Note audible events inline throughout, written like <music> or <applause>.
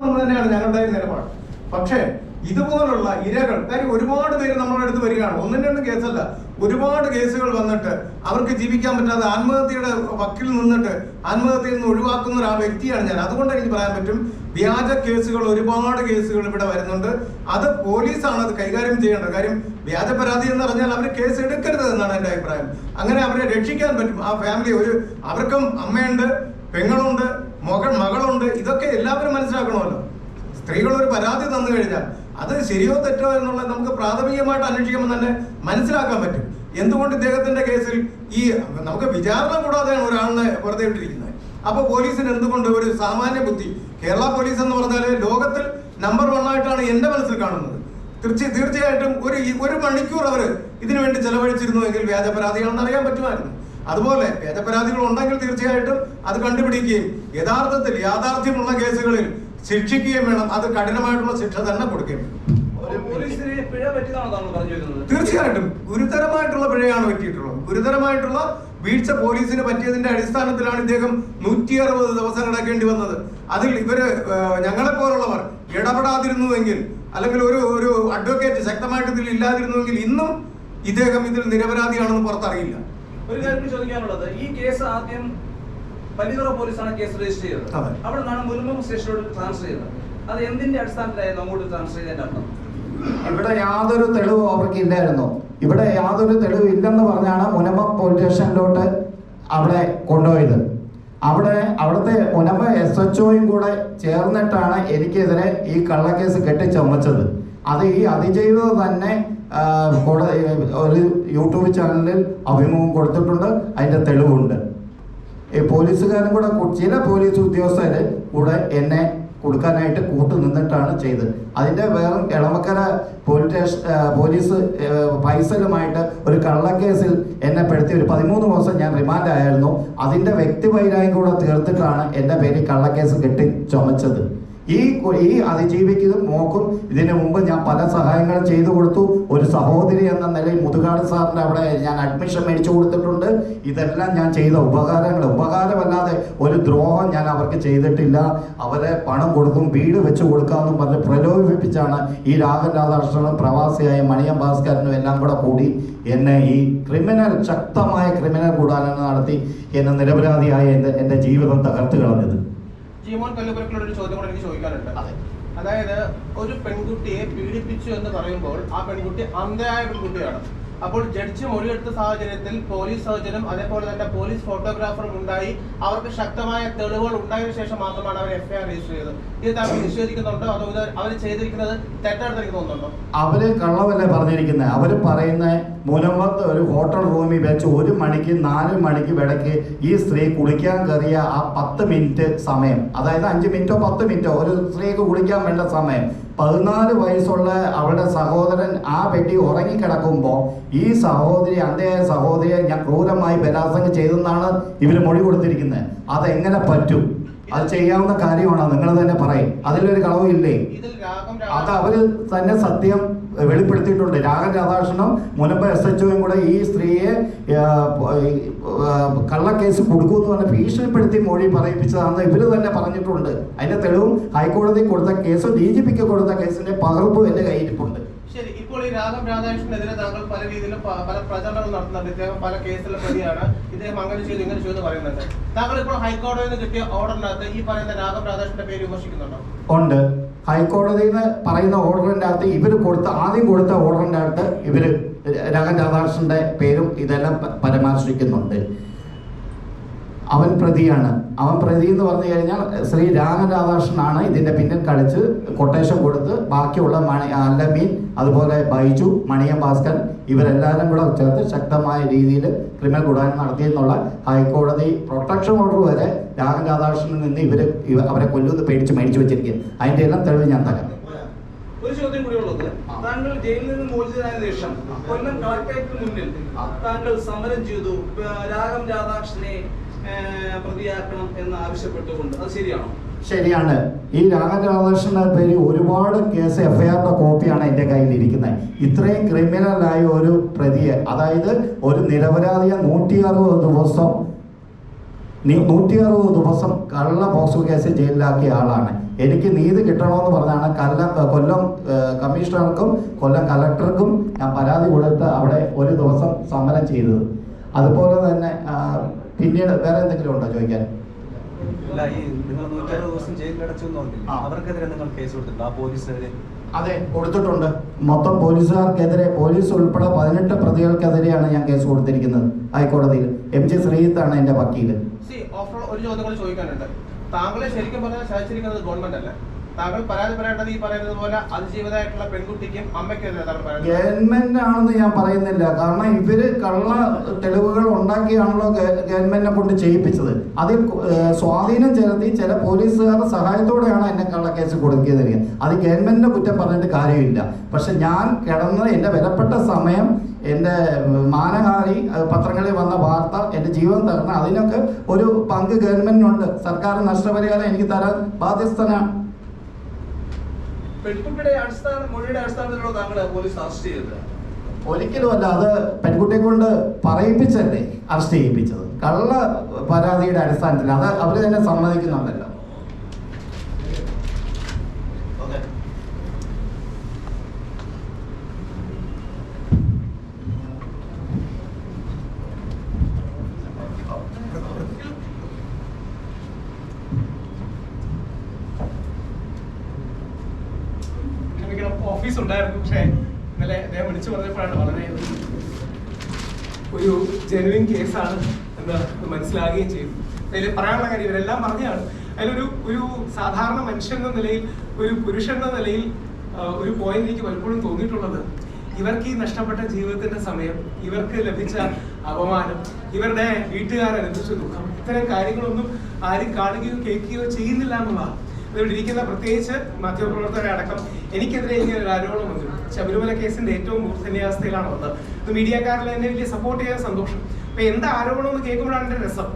എന്ന് തന്നെയാണ് ഞങ്ങളുടെ നിലപാട്. പക്ഷേ ഇതുപോലുള്ള ഇരകൾ കാര്യം ഒരുപാട് പേര് നമ്മുടെ അടുത്ത് വരികയാണ്. ഒന്നും രണ്ടും കേസല്ല. ഒരുപാട് കേസുകൾ വന്നിട്ട് അവർക്ക് ജീവിക്കാൻ പറ്റാതെ ആത്മഹത്യയുടെ വക്കിൽ നിന്നിട്ട് ആത്മഹത്യയിൽ നിന്ന് ഒഴിവാക്കുന്ന ഒരു ആ വ്യക്തിയാണ് ഞാൻ. അതുകൊണ്ട് എനിക്ക് പറയാൻ പറ്റും വ്യാജ കേസുകൾ ഒരുപാട് കേസുകൾ ഇവിടെ വരുന്നുണ്ട്. അത് പോലീസാണ് അത് കൈകാര്യം ചെയ്യേണ്ടത്. കാര്യം വ്യാജ പരാതി എന്ന് പറഞ്ഞാൽ അവർ കേസ് എടുക്കരുത് എന്നാണ് എന്റെ അഭിപ്രായം. അങ്ങനെ അവരെ രക്ഷിക്കാൻ പറ്റും. ആ ഫാമിലി ഒരു അവർക്കും അമ്മയുണ്ട് പെങ്ങളുണ്ട് മകൾ മകളുണ്ട്. ഇതൊക്കെ എല്ലാവരും മനസ്സിലാക്കണമല്ലോ. സ്ത്രീകൾ ഒരു പരാതി തന്നു കഴിഞ്ഞാൽ അത് ശരിയോ തെറ്റോ എന്നുള്ളത് നമുക്ക് പ്രാഥമികമായിട്ട് അന്വേഷിക്കുമ്പോൾ തന്നെ മനസ്സിലാക്കാൻ പറ്റും. എന്തുകൊണ്ട് ഇദ്ദേഹത്തിന്റെ കേസിൽ ഈ നമുക്ക് വിചാരണ കൂടാതെയാണ് ഒരാളിനെ വെറുതെ ഇട്ടിരിക്കുന്നത് അപ്പൊ പോലീസിന് എന്തുകൊണ്ട് ഒരു സാമാന്യ ബുദ്ധി? കേരള പോലീസ് എന്ന് പറഞ്ഞാൽ ലോകത്തിൽ നമ്പർ വൺ ആയിട്ടാണ് എന്റെ മനസ്സിൽ കാണുന്നത്. തീർച്ച തീർച്ചയായിട്ടും ഒരു ഒരു മണിക്കൂർ അവർ ഇതിനു വേണ്ടി ചെലവഴിച്ചിരുന്നുവെങ്കിൽ വ്യാജ പരാതികളെന്ന് അറിയാൻ പറ്റുമായിരുന്നു. അതുപോലെ ഭേദപരാതികൾ ഉണ്ടെങ്കിൽ തീർച്ചയായിട്ടും അത് കണ്ടുപിടിക്കുകയും യഥാർത്ഥത്തിൽ യാഥാർത്ഥ്യമുള്ള കേസുകളിൽ ശിക്ഷിക്കുകയും വേണം. അത് കഠിനമായിട്ടുള്ള ശിക്ഷ തന്നെ കൊടുക്കുകയും തീർച്ചയായിട്ടും. ഗുരുതരമായിട്ടുള്ള പിഴയാണ് പറ്റിയിട്ടുള്ളത്. ഗുരുതരമായിട്ടുള്ള വീഴ്ച പോലീസിന് പറ്റിയതിന്റെ അടിസ്ഥാനത്തിലാണ് ഇദ്ദേഹം നൂറ്റി അറുപത് ദിവസം കിടക്കേണ്ടി വന്നത്. അതിൽ ഇവർ ഞങ്ങളെ പോലുള്ളവർ ഇടപെടാതിരുന്നുവെങ്കിൽ അല്ലെങ്കിൽ ഒരു ഒരു അഡ്വക്കേറ്റ് ശക്തമായിട്ട് ഇതിൽ ഇല്ലാതിരുന്നുവെങ്കിൽ ഇന്നും ഇദ്ദേഹം ഇതിൽ നിരപരാധിയാണെന്ന് പുറത്തറിയില്ല. ഒരു കാര്യം ചോദിക്കാനുള്ളത്. ഈ കേസ് ആദ്യം പല്ലിതുറ പോലീസാണ് കേസ് രജിസ്റ്റർ ചെയ്തത്. അവിടെ നിന്നാണ് മുൻപം സ്റ്റേഷനിലോട്ട് ട്രാൻസ്ഫർ ചെയ്തത്. അത് എന്തിന്റെ അടിസ്ഥാനത്തിലായിരുന്നു അങ്ങോട്ട് ട്രാൻസ്ഫർ ചെയ്തതിന്റെ അർത്ഥം? ഇവിടെ യാതൊരു തെളിവും അവർക്ക് ഇല്ലായിരുന്നു. ഇവിടെ യാതൊരു തെളിവും ഇല്ലെന്ന് പറഞ്ഞാണ് മുനമ്പ പോലീസ് സ്റ്റേഷനിലോട്ട് അവിടെ കൊണ്ടുപോയത്. അവിടെ അവിടുത്തെ മുനമ്പ എസ് എച്ച് ഒയും കൂടെ ചേർന്നിട്ടാണ് എനിക്കെതിരെ ഈ കള്ളക്കേസ് കെട്ടിച്ചമച്ചത്. അത് ഈ അതിജീവിതം തന്നെ ഒരു യൂട്യൂബ് ചാനലിൽ അഭിമുഖം കൊടുത്തിട്ടുണ്ട്. അതിന്റെ തെളിവുണ്ട്. ഈ പോലീസുകാരും കൂടെ ചില പോലീസ് ഉദ്യോഗസ്ഥര് കൂടെ എന്നെ കൊടുക്കാനായിട്ട് കൂട്ടു നിന്നിട്ടാണ് ചെയ്തത്. അതിന്റെ വേറെ എളമക്കര പോലീസ് സ്റ്റേഷൻ പോലീസ് പൈസലുമായിട്ട് ഒരു കള്ളക്കേസിൽ എന്നെ പെടുത്തി ഒരു പതിമൂന്ന് ദിവസം ഞാൻ റിമാൻഡ് ആയിരുന്നു വ്യക്തി വ്യക്തിവൈരാഗ്യം കൂടെ തീർത്തിട്ടാണ് എന്റെ പേര് കള്ളക്കേസ് കെട്ടി ചുമച്ചത്. ഈ ഈ അതിജീവിക്കും മോക്കും ഇതിനു മുമ്പ് ഞാൻ പല സഹായങ്ങളും ചെയ്തു കൊടുത്തു. ഒരു സഹോദരി എന്ന നിലയിൽ മുതുകാട് സാറിന്റെ അവിടെ ഞാൻ അഡ്മിഷൻ മേടിച്ചു കൊടുത്തിട്ടുണ്ട്. ഇതെല്ലാം ഞാൻ ചെയ്ത ഉപകാരങ്ങൾ. ഉപകാരമല്ലാതെ ഒരു ദ്രോഹം ഞാൻ അവർക്ക് ചെയ്തിട്ടില്ല. അവരെ പണം കൊടുക്കും വീട് വെച്ച് കൊടുക്കാമെന്നും പറഞ്ഞ് പ്രലോഭിപ്പിച്ചാണ് ഈ രാഘവൻ രാധാകൃഷ്ണനും പ്രവാസിയായ മണിയം ഭാസ്കരനും എല്ലാം കൂടെ കൂടി എന്നെ ഈ ക്രിമിനൽ ശക്തമായ ക്രിമിനൽ കൂടാനം നടത്തി എന്നെ നിരപരാധിയായ എന്റെ എന്റെ ജീവിതം തകർത്ത് കളഞ്ഞത്. ജീമോൻ കല്ലുപുരക്കിലൂടെ ഒരു ചോദ്യം കൂടെ എനിക്ക് ചോദിക്കാനുണ്ട്. അതായത് ഒരു പെൺകുട്ടിയെ പീഡിപ്പിച്ചു എന്ന് പറയുമ്പോൾ ആ പെൺകുട്ടി അന്ധയായ പെൺകുട്ടിയാണ്. അപ്പോൾ ജഡ്ജി മൊഴിയെടുത്ത സാഹചര്യത്തിൽ പോലീസ് സർജനും അതേപോലെ തന്നെ പോലീസ് ഫോട്ടോഗ്രാഫറും ഉണ്ടായി. അവർക്ക് ശക്തമായ തെളിവുകൾ ഉണ്ടായതിനു ശേഷം മാത്രമാണ് അവർ എഫ്ഐആർ രജിസ്റ്റർ ചെയ്തത്. ഇത് താങ്കൾ <clears throat> നിഷേധിക്കുന്നുണ്ടോ? അതോ ഇത് അവർ ചെയ്തിരിക്കുന്നത് തെറ്റാണെന്ന് എനിക്ക് തോന്നുന്നുണ്ടോ? അവർ കള്ളമല്ലേ പറഞ്ഞിരിക്കുന്നത് അവർ പറയുന്ന മുനമ്പത്ത് ഒരു ഹോട്ടൽ റൂമിൽ വെച്ച് ഒരു മണിക്ക് നാല് മണിക്ക് ഇടയ്ക്ക് ഈ സ്ത്രീ കുളിക്കാൻ കയറിയ ആ പത്ത് മിനിറ്റ് സമയം. അതായത് അഞ്ച് മിനിറ്റോ പത്ത് മിനിറ്റോ ഒരു സ്ത്രീക്ക് കുളിക്കാൻ വേണ്ട സമയം. പതിനാല് വയസ്സുള്ള അവളുടെ സഹോദരൻ ആ പെട്ടി ഉറങ്ങിക്കിടക്കുമ്പോൾ ഈ സഹോദരി അന്തയായ സഹോദരിയെ ഞാൻ ക്രൂരമായി ബലാത്സംഗം ചെയ്തെന്നാണ് ഇവർ മൊഴി കൊടുത്തിരിക്കുന്നത്. അതെങ്ങനെ പറ്റും? അത് ചെയ്യാവുന്ന കാര്യമാണ്. നിങ്ങൾ തന്നെ പറയും. അതിലൊരു കളവില്ലേ അത് അവർ തന്നെ സത്യം വെളിപ്പെടുത്തിയിട്ടുണ്ട്. രാഘൻ രാധാകൃഷ്ണനും മുനമ്പ എസ് എച്ച് ഒയും കൂടെ ഈ സ്ത്രീയെ കള്ളക്കേസ് കൊടുക്കുമെന്ന് പറഞ്ഞ് ഭീഷണിപ്പെടുത്തി മൊഴി പറയിപ്പിച്ചതാണെന്ന് ഇവർ തന്നെ പറഞ്ഞിട്ടുണ്ട്. അതിന്റെ തെളിവും ഹൈക്കോടതി കൊടുത്ത കേസും ഡി ജി പിക്ക് കൊടുത്ത കേസിന്റെ പകർപ്പും എന്റെ കയ്യിരിപ്പുണ്ട് ഈ രാഘം രാധാകൃഷ്ണനെതിരെ താങ്കൾ പല രീതിയിലും പല പ്രചരണങ്ങൾ നടത്തുന്നുണ്ട്. ഇദ്ദേഹം പല കേസിലെ പ്രതിയാണ്. ഇദ്ദേഹം അങ്ങനെ ചെയ്തു ഇങ്ങനെ ചെയ്തു പറയുന്നുണ്ട്. താങ്കൾ ഇപ്പോൾ ഹൈക്കോടതിയിൽ നിന്ന് കിട്ടിയ ഓർഡറിനകത്ത് ഈ പറയുന്ന രാഘം രാധാകൃഷ്ണന്റെ പേര് വിമർശിക്കുന്നുണ്ടോ? ഉണ്ട്. ഹൈക്കോടതിയിൽ നിന്ന് പറയുന്ന ഓർഡറിന്റെ അകത്ത് ഇവർ കൊടുത്ത ആദ്യം കൊടുത്ത ഓർഡറിന്റെ അകത്ത് ഇവർ രാഘൻ രാധാകൃഷ്ണന്റെ പേരും ഇതെല്ലാം പരാമർശിക്കുന്നുണ്ട്. അവൻ പ്രതിയാണ്. അവൻ പ്രതി എന്ന് പറഞ്ഞു കഴിഞ്ഞാൽ ശ്രീ രാമരാധാകൃഷ്ണനാണ് ഇതിന്റെ പിന്നിൽ കളിച്ച് കൊട്ടേഷൻ കൊടുത്ത് ബാക്കിയുള്ള മണി അല്ലമീൻ അതുപോലെ ബൈജു മണിയം ഭാസ്കർ ഇവരെല്ലാവരും കൂടെ ചേർത്ത് ശക്തമായ രീതിയിൽ ക്രിമിനൽ ഗുഡാനം നടത്തിയെന്നുള്ള ഹൈക്കോടതി പ്രൊട്ടക്ഷൻ ഓർഡർ വരെ രാമൻ രാധാകൃഷ്ണനിൽ നിന്ന് ഇവർ അവരെ കൊല്ലുമെന്ന് പേടിച്ച് മേടിച്ചു വെച്ചിരിക്കുക അതിന്റെ എല്ലാം തെളിവ് ഞാൻ തരാം. ഒരു ചോദ്യം കൂടി ഉള്ളത്. താങ്കൾ ജയിലിൽ നിന്ന് മോചിതനായ ശേഷം കൊല്ലം കളക്ടറേറ്റിന് മുന്നിൽ താങ്കൾ സമരം ചെയ്തു. രാഘം രാഗം രാധാകൃഷ്ണനെ എന്ന് ആവശ്യപ്പെട്ടുകൊണ്ട് അത് ശരിയാണോ? ശരിയാണ്. ഈ രാധാകൃഷ്ണന്റെ പേര് ഒരുപാട് കേസ് എഫ്ഐആറിന്റെ കോപ്പിയാണ് എന്റെ കയ്യിൽ ഇരിക്കുന്നത്. ഇത്രയും ക്രിമിനലായ ഒരു പ്രതിയെ അതായത് ഒരു നിരപരാധിയെ നൂറ്റി അറുപത് ദിവസം നൂറ്റി അറുപത് ദിവസം കള്ള പോക്സോ കേസ് ജയിലിലാക്കിയ ആളാണ്. എനിക്ക് നീതി കിട്ടണമെന്ന് പറഞ്ഞാണ് കൊല്ലം കൊല്ലം കമ്മീഷണർക്കും കൊല്ലം കലക്ടർക്കും ഞാൻ പരാതി കൊടുത്ത് അവിടെ ഒരു ദിവസം സമരം ചെയ്തത്. അതുപോലെ തന്നെ പിന്നീട് വേറെ എന്തെങ്കിലും ഉണ്ടോ ചോദിക്കാൻ? അല്ല ഈ നിങ്ങൾ നൂറ്ററുപത് ദിവസം ജയിലിൽ അടച്ചു എന്ന് പറഞ്ഞില്ലേ? ആ. അവർക്കെതിരെ നിങ്ങൾ കേസ് കൊടുത്തിട്ടുണ്ട്? ആ പോലീസിനെതിരെ അതെ കൊടുത്തിട്ടുണ്ട്. മൊത്തം പോലീസുകാർക്കെതിരെ പോലീസ് ഉൾപ്പെടെ പതിനെട്ട് പ്രതികൾക്കെതിരെയാണ് ഞാൻ കേസ് കൊടുത്തിരിക്കുന്നത് ഹൈക്കോടതിയിൽ. എം ജി ശ്രീജിത്താണ് എന്റെ വക്കീൽ. സി ഒരു ചോദ്യം കൂടി ചോദിക്കാനുണ്ട്. താങ്കളെ ശരിക്കും പറഞ്ഞാൽ സഹിച്ചിരിക്കുന്നത് ഗവൺമെന്റ് അല്ല. താങ്കൾ പരാതി പറയേണ്ടത് ഈ പറയുന്നത് പോലെ അതിജീവിതമായിട്ടുള്ള പെൺകുട്ടിക്കും അമ്മയ്ക്കും ഗവൺമെന്റ് ആണെന്ന് ഞാൻ പറയുന്നില്ല. കാരണം ഇവർ കള്ള തെളിവുകൾ ഉണ്ടാക്കിയാണല്ലോ ഗവ- ഗവൺമെന്റിനെ കൊണ്ട് ചെയ്യിപ്പിച്ചത്. അതിൽ സ്വാധീനം ചെലുത്തി ചില പോലീസുകാരുടെ സഹായത്തോടെയാണ് എന്നെ കള്ളക്കേസ് കൊടുക്കിയത് അത് ഗവൺമെന്റിനെ കുറ്റം പറഞ്ഞിട്ട് കാര്യമില്ല. പക്ഷെ ഞാൻ കിടന്ന് എന്റെ വിലപ്പെട്ട സമയം എന്റെ മാനഹാരി അത് പത്രങ്ങളിൽ വന്ന വാർത്ത എന്റെ ജീവൻ തരണം അതിനൊക്കെ ഒരു പങ്ക് ഗവൺമെന്റിനുണ്ട്. സർക്കാർ നഷ്ടപരിഹാരം എനിക്ക് തരാൻ ബാധ്യസ്ഥനാണ്. പെൺകുട്ടിയുടെ അടിസ്ഥാന മൊഴിയുടെ അടിസ്ഥാനത്തിലുള്ള താങ്കൾ പോലീസ് അറസ്റ്റ് ചെയ്തത്? ഒരിക്കലുമല്ല അത് പെൺകുട്ടിയെ കൊണ്ട് പറയിപ്പിച്ചല്ലേ അറസ്റ്റ് ചെയ്യിപ്പിച്ചത്. കള്ള പരാതിയുടെ അടിസ്ഥാനത്തിൽ അത് അവർ തന്നെ സമ്മതിക്കുന്നുണ്ടല്ലോ. ഉണ്ടായിരുന്നു. പക്ഷേ ഇന്നലെ അദ്ദേഹം വിളിച്ചു പറഞ്ഞപ്പോഴാണ് വളരെ ഒരു ജെനുവിൻ കേസാണ് എന്ന് മനസ്സിലാകുകയും ചെയ്തു. അതിൽ പറയാനുള്ള കാര്യം ഇവരെല്ലാം പറഞ്ഞാണ്. അതിലൊരു ഒരു സാധാരണ മനുഷ്യൻ എന്ന നിലയിൽ ഒരു പുരുഷൻ എന്ന നിലയിൽ ഒരു പോയിന്റ് എനിക്ക് പലപ്പോഴും തോന്നിയിട്ടുള്ളത്. ഇവർക്ക് ഈ നഷ്ടപ്പെട്ട ജീവിതത്തിന്റെ സമയം ഇവർക്ക് ലഭിച്ച അപമാനം ഇവരുടെ വീട്ടുകാരനുഭവിച്ച ദുഃഖം ഇത്തരം കാര്യങ്ങളൊന്നും ആരും കാണുകയോ കേൾക്കുകയോ ചെയ്യുന്നില്ല എന്നുള്ളതാണ്. ഇവിടെ പ്രത്യേകിച്ച് മാധ്യമപ്രവർത്തകരെ അടക്കം എനിക്കെതിരെ ഇങ്ങനെ ഒരു ആരോപണം വന്നു ശബരിമല കേസിന്റെ ഏറ്റവും മൂർധന്യാവസ്ഥയിലാണ് വന്നത്. ഇത് മീഡിയക്കാരിൽ എന്നെ വലിയ സപ്പോർട്ട് ചെയ്യാൻ സന്തോഷം. അപ്പൊ എന്താ ആരോപണം എന്ന് കേൾക്കുമ്പോഴാണ് എന്റെ രസം.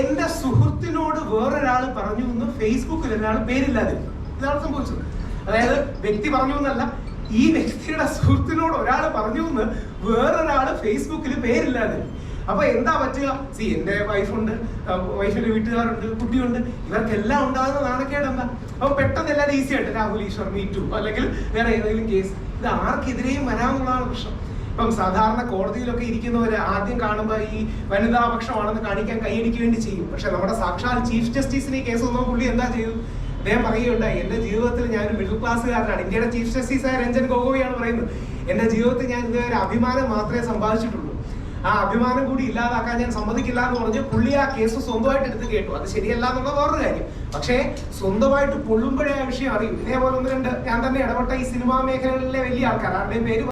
എന്റെ സുഹൃത്തിനോട് വേറൊരാൾ പറഞ്ഞു എന്ന് ഫേസ്ബുക്കിൽ ഒരാൾ പേരില്ലാതെ ഇതാണ് സംഭവിച്ചത്. അതായത് വ്യക്തി പറഞ്ഞു എന്നല്ല ഈ വ്യക്തിയുടെ സുഹൃത്തിനോട് ഒരാൾ പറഞ്ഞു എന്ന് വേറൊരാൾ ഫേസ്ബുക്കിൽ പേരില്ലാതെ അപ്പൊ എന്താ പറ്റുക? സി എന്റെ വൈഫുണ്ട് വൈഫിന്റെ വീട്ടുകാരുണ്ട് കുട്ടിയുണ്ട്. ഇവർക്കെല്ലാം ഉണ്ടാകുന്ന നാണക്കേട് എന്താ അപ്പൊ പെട്ടെന്ന് എല്ലാവരും ഈസി ആയിട്ട് രാഹുൽ ഈശ്വർ മീറ്റു അല്ലെങ്കിൽ വേറെ ഏതെങ്കിലും കേസ് ഇത് ആർക്കെതിരെയും വരാമെന്നുള്ളതാണ് പ്രശ്നം. ഇപ്പം സാധാരണ കോടതിയിലൊക്കെ ഇരിക്കുന്നവര് ആദ്യം കാണുമ്പോൾ ഈ വനിതാപക്ഷമാണെന്ന് കാണിക്കാൻ കൈയടിക്ക് വേണ്ടി ചെയ്യും. പക്ഷെ നമ്മുടെ സാക്ഷാൽ ചീഫ് ജസ്റ്റിസിന് ഈ കേസ് ഒന്നും പുള്ളി എന്താ ചെയ്തു അദ്ദേഹം പറയുകയുണ്ടായി എന്റെ ജീവിതത്തിൽ ഞാൻ ഒരു മിഡിൽ ക്ലാസ്സുകാരനാണ് ഇന്ത്യയുടെ ചീഫ് ആയ രഞ്ജൻ ഗൊഗോയിയാണ് പറയുന്നത്. എന്റെ ജീവിതത്തിൽ ഞാൻ ഇതുവരെ അഭിമാനം മാത്രമേ സമ്പാദിച്ചിട്ടുള്ളൂ. ആ അഭിമാനം കൂടി ഇല്ലാതാക്കാൻ ഞാൻ സമ്മതിക്കില്ല എന്ന് പറഞ്ഞ് പുള്ളി ആ കേസ് സ്വന്തമായിട്ട് എടുത്ത് കേട്ടു. അത് ശരിയല്ല എന്നുള്ള വേറൊരു കാര്യം. പക്ഷേ സ്വന്തമായിട്ട് പൊള്ളുമ്പോഴേ ആ വിഷയം അറിയും. ഇതേപോലെ ഒന്ന് രണ്ട് ഞാൻ തന്നെ ഇടപെട്ട ഈ സിനിമാ മേഖലകളിലെ വലിയ ആൾക്കാർ ആരുടെയും പേര്